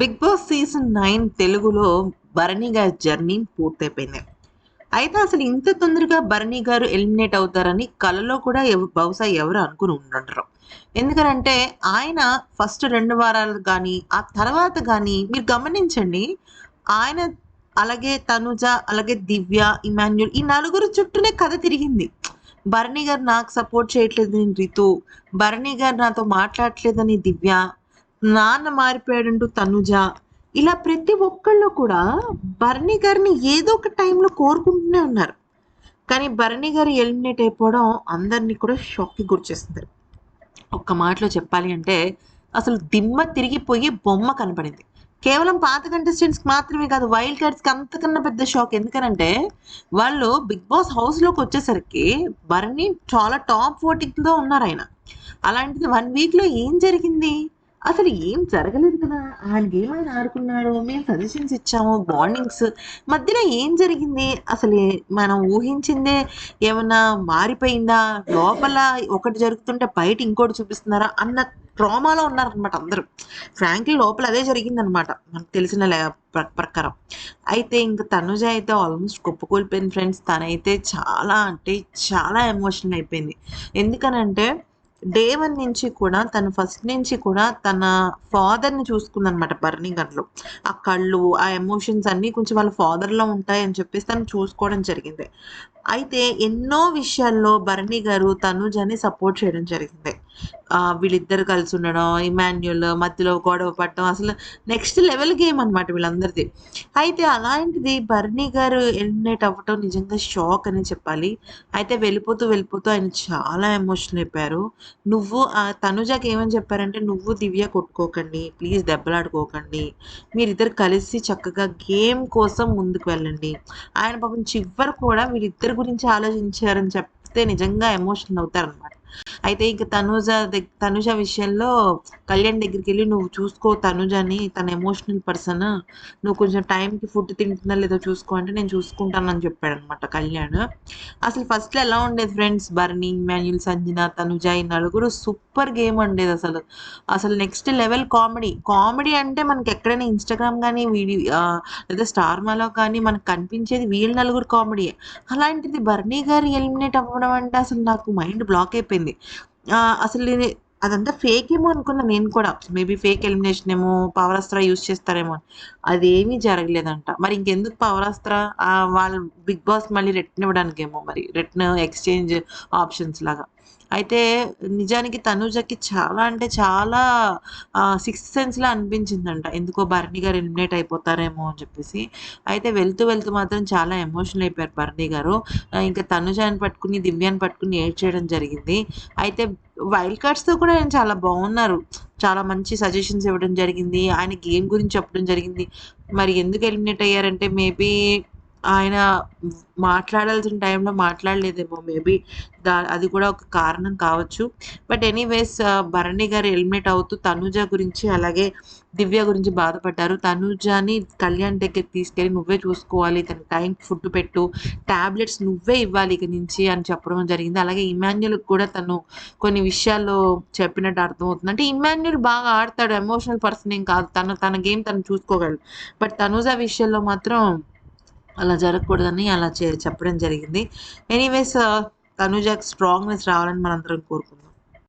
Big boss season nine తెలుగులో భరణి గారి journey పూర్తయిపోయింది. అయితే అసలు ఇంత తొందరగా భరణి గారు ఎలిమినేట్ అవుతారని కలలో కూడా బహుశా ఎవరు అనుకుని ఉండరు. ఎందుకనంటే ఆయన ఫస్ట్ రెండు వారాలు కానీ ఆ తర్వాత కానీ మీరు గమనించండి ఆయన అలాగే తనుజ అలాగే దివ్య ఇమాన్యుల్ ఈ నలుగురు చుట్టూనే కథ తిరిగింది. భరణి గారు నాకు సపోర్ట్ చేయట్లేదని రితు భరణి గారు నాతో మాట్లాడట్లేదని దివ్య నాన్న మారిపోయాడంటూ తనుజ. ఇలా ప్రతి ఒక్కళ్ళు కూడా భరణి గారిని ఏదో ఒక టైంలో కోరుకుంటూనే ఉన్నారు. కానీ భరణి గారు ఎలిమినేట్ అయిపోవడం అందరినీ కూడా షాక్కి గురిచేస్తుంది. ఒక్క మాటలో చెప్పాలి అంటే అసలు దిమ్మ తిరిగిపోయి బొమ్మ కనపడింది. కేవలం పాత కంటెస్టెంట్స్కి మాత్రమే కాదు వైల్డ్ కార్డ్స్కి అంతకన్నా పెద్ద షాక్. ఎందుకనంటే వాళ్ళు బిగ్ బాస్ హౌస్లోకి వచ్చేసరికి భరణి చాలా టాప్ ఓటింగ్తో ఉన్నారు ఆయన. అలాంటిది వన్ వీక్లో ఏం జరిగింది? అసలు ఏం జరగలేదు కదా. ఆయన గేమ్ ఆయన ఆడుకున్నాడు మేము సజెషన్స్ ఇచ్చాము బాండింగ్స్ మధ్యలో ఏం జరిగింది? అసలు మనం ఊహించిందే ఏమన్నా మారిపోయిందా? లోపల ఒకటి జరుగుతుంటే బయట ఇంకోటి చూపిస్తున్నారా? అన్న ట్రామాలో ఉన్నారనమాట అందరూ. ఫ్రాంక్లీ లోపల అదే జరిగిందనమాట మనకు తెలిసిన ప్ర- ప్రకారం. అయితే ఇంకా తనుజ అయితే ఆల్మోస్ట్ కుప్పకూలిపోయింది ఫ్రెండ్స్ తనైతే చాలా అంటే చాలా ఎమోషనల్ అయిపోయింది. ఎందుకనంటే డే వన్ నుంచి కూడా తను ఫస్ట్ నుంచి కూడా తన ఫాదర్ని చూసుకుందనమాట బర్నీ గన్లో. ఆ కళ్ళు ఆ ఎమోషన్స్ అన్నీ కొంచెం వాళ్ళ ఫాదర్లో ఉంటాయని చెప్పేసి తను చూసుకోవడం జరిగింది. అయితే ఎన్నో విషయాల్లో భరణి గారు తనుజని సపోర్ట్ చేయడం జరిగింది. వీళ్ళిద్దరు కలిసి ఉండడం ఇమాన్యుల్ మధ్యలో గొడవ పడటం అసలు నెక్స్ట్ లెవెల్ గేమ్ అనమాట వీళ్ళందరిది. అయితే అలాంటిది బర్నీ గారు ఎలిమినేట్ అవ్వటం నిజంగా షాక్ అని చెప్పాలి. అయితే వెళ్ళిపోతూ వెళ్ళిపోతూ ఆయన చాలా ఎమోషనల్ అయిపోయారు. నువ్వు తనుజాకి ఏమని చెప్పారంటే నువ్వు దివ్య కొట్టుకోకండి ప్లీజ్ దెబ్బలాడుకోకండి. మీరిద్దరు కలిసి చక్కగా గేమ్ కోసం ముందుకు వెళ్ళండి. ఆయన పాపం చివరి కూడా వీళ్ళిద్దరి గురించి ఆలోచించారని చెప్తే నిజంగా ఎమోషనల్ అవుతారనమాట అయితే ఇంకా తనుజ తనుజ విషయంలో కళ్యాణ్ దగ్గరికి వెళ్ళి నువ్వు చూసుకో తనుజ అని తన ఎమోషనల్ పర్సన్ నువ్వు కొంచెం టైంకి ఫుడ్ తింటుందా లేదో చూసుకో అంటే నేను చూసుకుంటానని చెప్పాడు అనమాట కళ్యాణ్. అసలు ఫస్ట్లో ఎలా ఉండేది friends? Barney Manuel Sanjana Tanuja ఈ నలుగురు సూపర్ గేమ్ ఉండేది అసలు. అసలు నెక్స్ట్ లెవెల్ కామెడీ. కామెడీ అంటే మనకి ఎక్కడైనా ఇన్స్టాగ్రామ్ కానీ వీడియో లేదా స్టార్ మాలో కానీ మనకు కనిపించేది వీళ్ళ నలుగురు కామెడీ అలాంటిది బర్నీ గారు ఎలిమినేట్ అవ్వడం అంటే అసలు నాకు మైండ్ బ్లాక్ అయిపోయింది. ఆ, అసలు అదంతా ఫేక్ ఏమో అనుకున్నా నేను కూడా. మేబీ ఫేక్ ఎలిమినేషన్ ఏమో పవరాస్త్ర యూస్ చేస్తారేమో అని. అదేమీ జరగలేదంట. మరి ఇంకెందుకు పావరాస్త్ర ఆ, వాళ్ళు బిగ్ బాస్ మళ్ళీ రిటర్న్ ఇవ్వడానికేమో మరి. రిటర్న్ ఎక్స్చేంజ్ ఆప్షన్స్ లాగా. అయితే నిజానికి తనుజకి చాలా అంటే చాలా సిక్స్త్ సెన్స్లా అనిపించిందంట. ఎందుకో భరణి గారు ఎలిమినేట్ అయిపోతారేమో అని చెప్పేసి. అయితే వెళ్తూ వెళ్తూ మాత్రం చాలా ఎమోషనల్ అయిపోయారు భరణి గారు. ఇంకా తనుజాని పట్టుకుని దివ్యాన్ని పట్టుకుని ఏడ్ చేయడం జరిగింది. అయితే వైల్డ్ కార్డ్స్తో కూడా ఆయన చాలా బాగున్నారు. చాలా మంచి సజెషన్స్ ఇవ్వడం జరిగింది. ఆయన గేమ్ గురించి చెప్పడం జరిగింది. మరి ఎందుకు ఎలిమినేట్ అయ్యారంటే మేబీ ఆయన మాట్లాడాల్సిన టైంలో మాట్లాడలేదేమో మేబీ. దా అది కూడా ఒక కారణం కావచ్చు. But anyways Bharani garu eliminate అవుతూ తనుజ గురించి అలాగే దివ్య గురించి బాధపడ్డారు. తనుజాని కళ్యాణ్ దగ్గర తీసుకెళ్ళి నువ్వే చూసుకోవాలి. తన టైం ఫుడ్ పెట్టు టాబ్లెట్స్ నువ్వే ఇవ్వాలి ఇక నుంచి అని చెప్పడం జరిగింది. అలాగే ఇమాన్యుల్కి కూడా తను కొన్ని విషయాల్లో చెప్పినట్టు అర్థమవుతుంది. అంటే ఇమాన్యుల్ బాగా ఆడతాడు. ఎమోషనల్ పర్సన్ ఏం కాదు. తన తన గేమ్ తను చూసుకోగలడు. బట్ తనుజ విషయంలో మాత్రం అలా జరగకూడదని అలా చెప్పడం జరిగింది. ఎనీవేస్ తనుజకి స్ట్రాంగ్నెస్ రావాలని మనందరం కోరుకుందాం